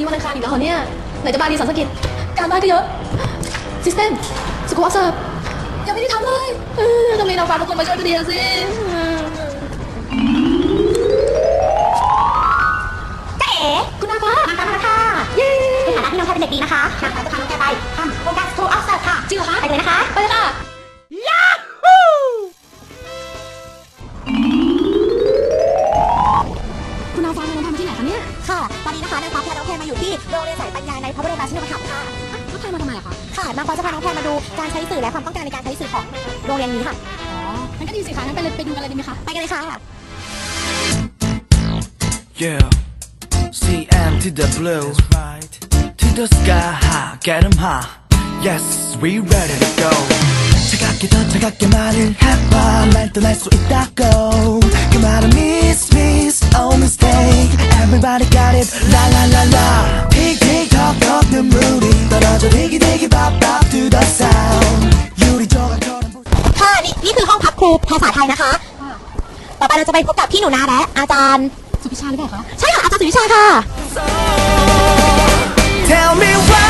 นี้วันอังคารอีกแล้วเหรอเนี่ย ไหนจะบาลีสันสกิต การบ้านก็เยอะ ซิสเต็มสกูวอเซิร์ฟยังไม่ได้ทำเลยเออต้องมีนางฟ้าทุกคนมาช่วยกันดีนะสิเออเจ๊เอ๋คุณนางฟ้ามาแล้วค่ะเย้ในฐานะที่น้องแพรเป็นเด็กดีนะคะนางฟ้าจะพาน้องแพรไปทำโครงการ School of Serve ค่ะจริงเหรอคะไปเลยนะคะ ไปเลยค่ะ พาน้องแพรมาอยู่ที่โรงเรียนสายปัญญาในพระบรมราชินีธรรมค่ะ แล้วใครมาทำไมอะคะ ค่ะนางฟ้าจะพาน้องแพรมาดูการใช้สื่อและความต้องการในการใช้สื่อของโรงเรียนนี้ค่ะ อ๋องั้นก็ดีสิคะงั้นไปเลยไปดูกันเลยดีไหมคะ ไปกันเลยค่ะ Yeah. CM to the blue. right. To the sky high. Get 'em high. Yes, we ready to go. 차갑게 더 차갑게 말을 해봐 날 떠날 수 있다고 그 말은 miss miss oh mistake everybody got it la la la la tick tick tock tock 눈물이 떨어져 diggy diggy pop pop to the sound 유리 조각처럼 ค่ะนี่นี่คือห้องพักครูภาษาไทยนะคะ ต่อไปเราจะไปพบกับพี่หนูนาและอาจารย์ สุพิชาหรือเปล่าคะ ใช่ค่ะ อาจารย์สุวิชาค่ะ tell me why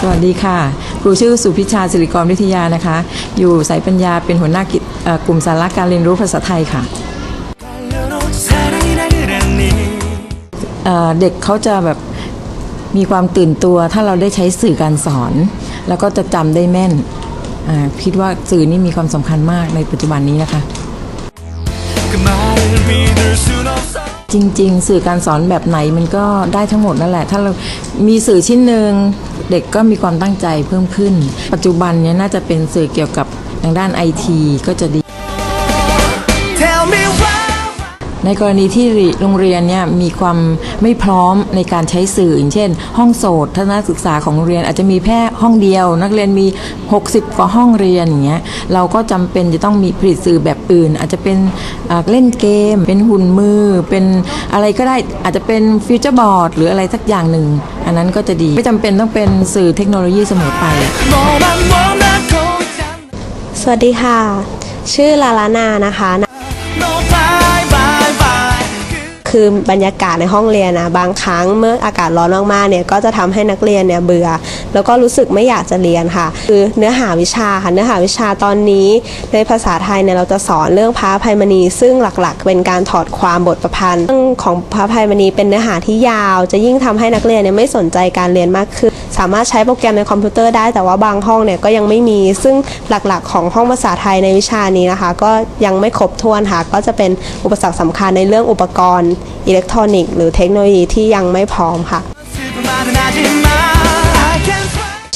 สวัสดีค่ะ ครูชื่อสุพิชาสิริกรวิทยานะคะ อยู่สายปัญญาเป็นหัวหน้ากิจเอ่อกลุ่มสาระการเรียนรู้ภาษาไทยค่ะ เด็กเขาจะแบบมีความตื่นตัว ถ้าเราได้ใช้สื่อการสอน แล้วก็จะจำได้แม่นคิดว่าสื่อนี่มีความสำคัญมากในปัจจุบันนี้นะคะ จริง ๆ สื่อการสอนแบบไหนมันก็ได้ทั้งหมดนั่นแหละ ถ้าเรามีสื่อชิ้นหนึ่งเด็กก็มีความตั้งใจเพิ่มขึ้น ปัจจุบันนี้น่าจะเป็นสื่อเกี่ยวกับทางด้านไอทีก็จะดี ในกรณีที่โรงเรียนเนี่ยมีความไม่พร้อมในการใช้สื่ออย่างเช่น ห้องโสดทัศนศึกษาของโรงเรียนอาจจะมีแค่ห้องเดียว นักเรียนมี 60 กว่าห้องเรียนอย่างเงี้ยเราก็จำเป็นจะต้องมีผลิตสื่อแบบอื่น อาจจะเป็นเล่นเกม เป็นหุ่นมือ เป็นอะไรก็ได้อาจจะเป็นฟิวเจอร์บอร์ดหรืออะไรสักอย่างหนึ่ง อันนั้นก็จะดีไม่จำเป็นต้องเป็นสื่อเทคโนโลยีเสมอไป สวัสดีค่ะ ชื่อลาลานานะคะ คือบรรยากาศในห้องเรียนนะบางครั้งเมื่ออากาศร้อนมากๆเนี่ยก็จะทำให้นักเรียนเนี่ยเบื่อ แล้วก็รู้สึกไม่อยากจะเรียนค่ะ คือเนื้อหาวิชาค่ะเนื้อหาวิชาตอนนี้ ในภาษาไทยเนี่ยเราจะสอนเรื่องพระภัยมณี ซึ่งหลักๆ เป็นการถอดความบทประพันธ์เรื่องของพระภัยมณีเป็นเนื้อหาที่ยาว จะยิ่งทำให้นักเรียนเนี่ยไม่สนใจการเรียนมากขึ้นสามารถใช้โปรแกรมในคอมพิวเตอร์ได้แต่ว่าบางห้องเนี่ยก็ยังไม่มี ซึ่งหลักๆ ของห้องภาษาไทยในวิชานี้นะคะ ก็ยังไม่ครบถ้วนค่ะก็จะเป็นอุปสรรคสำคัญในเรื่องอุปกรณ์อิเล็กทรอนิกส์หรือเทคโนโลยีที่ยังไม่พร้อมค่ะ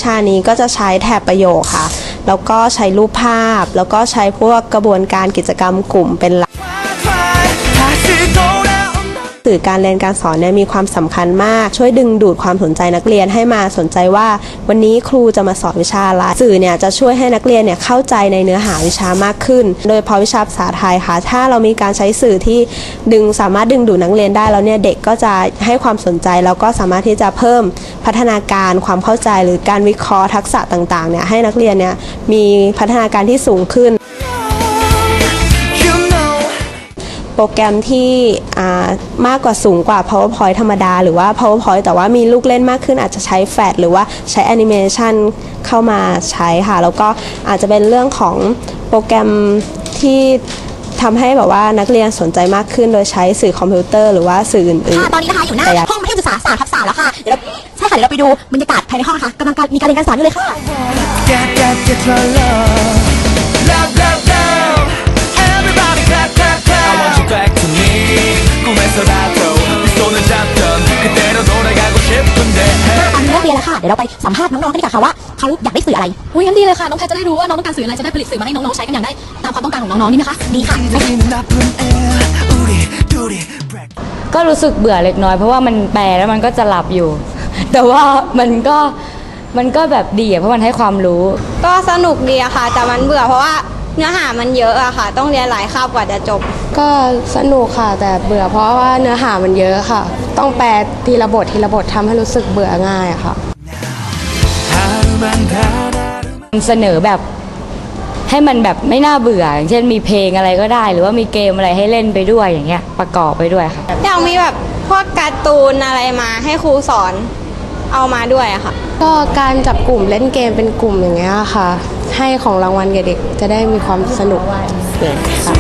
ชานี้ก็จะใช้แถบประโยคค่ะ แล้วก็ใช้รูปภาพ แล้วก็ใช้พวกกระบวนการกิจกรรมกลุ่มเป็นหลัก สื่อการเรียนการสอนเนี่ยมีความสำคัญมาก ช่วยดึงดูดความสนใจนักเรียนให้มาสนใจว่า วันนี้ครูจะมาสอนวิชาอะไรสื่อเนี่ยจะช่วยให้นักเรียนเนี่ยเข้าใจในเนื้อหาวิชามากขึ้น โดยพาะวิชาภาษาไทยค่ะ ถ้าเรามีการใช้สื่อที่ดึงสามารถดึงดูดนักเรียนได้แล้วเนี่ยเด็กก็จะให้ความสนใจแล้วก็สามารถที่จะเพิ่มพัฒนาการความเข้าใจหรือการวิเคราะห์ทักษะต่างๆเนี่ยให้นักเรียนเนี่ยมีพัฒนาการที่สูงขึ้น โปรแกรมที่อ่ามากกว่าสูงกว่า PowerPoint ธรรมดา หรือว่า PowerPoint แต่ว่ามีลูกเล่นมากขึ้นอาจจะใช้แฟลชหรือว่าใช้แอนิเมชันเข้ามาใช้ค่ะ แล้วก็อาจจะเป็นเรื่องของโปรแกรมที่ทำให้แบบว่านักเรียนสนใจมากขึ้นโดยใช้สื่อคอมพิวเตอร์หรือว่าสื่ออื่นค่ะตอนนี้นะคะอยู่หน้าแต่อยากห้องมัธยมศึกษาสามทับสามแล้วค่ะเดี๋ยวเราใช่ค่ะเดี๋ยวเราไปดูบรรยากาศภายในห้องนะคะกำลังการมีการเรียนการสอนอยู่เลยค่ะ เดี๋ยวเราไปสัมภาษณ์น้องๆกันดีกว่าค่ะว่าเขาอยากได้สื่ออะไรอุ้ยงั้นดีเลยค่ะน้องแพทจะได้รู้ว่าน้องต้องการสื่ออะไรจะได้ผลิตสื่อมาให้น้องๆใช้กันอย่างได้ตามความต้องการของน้องๆนี่ไหมคะดีค่ะ ก็รู้สึกเบื่อเล็กน้อย เพราะว่ามันแปลแล้วมันก็จะหลับอยู่ แต่ว่ามันก็มันก็แบบดีอะเพราะมันให้ความรู้ ก็สนุกดีอะค่ะ แต่มันเบื่อเพราะว่าเนื้อหามันเยอะอะค่ะ ต้องเรียนหลายคาบกว่าจะจบ ก็สนุกค่ะ แต่เบื่อเพราะว่าเนื้อหามันเยอะค่ะ ต้องแปลทีละบททีละบททำให้รู้สึกเบื่อง่ายอะค่ะ เสนอแบบให้มันแบบไม่น่าเบื่ออย่างเช่นมีเพลงอะไรก็ได้ หรือว่ามีเกมอะไรให้เล่นไปด้วยอย่างเงี้ยประกอบไปด้วยค่ะอยากมีแบบพวกการ์ตูนอะไรมาให้ครูสอนเอามาด้วยอะค่ะ ก็การจับกลุ่มเล่นเกมเป็นกลุ่มอย่างเงี้ยค่ะ ให้ของรางวัลแก่เด็กจะได้มีความสนุกค่ะ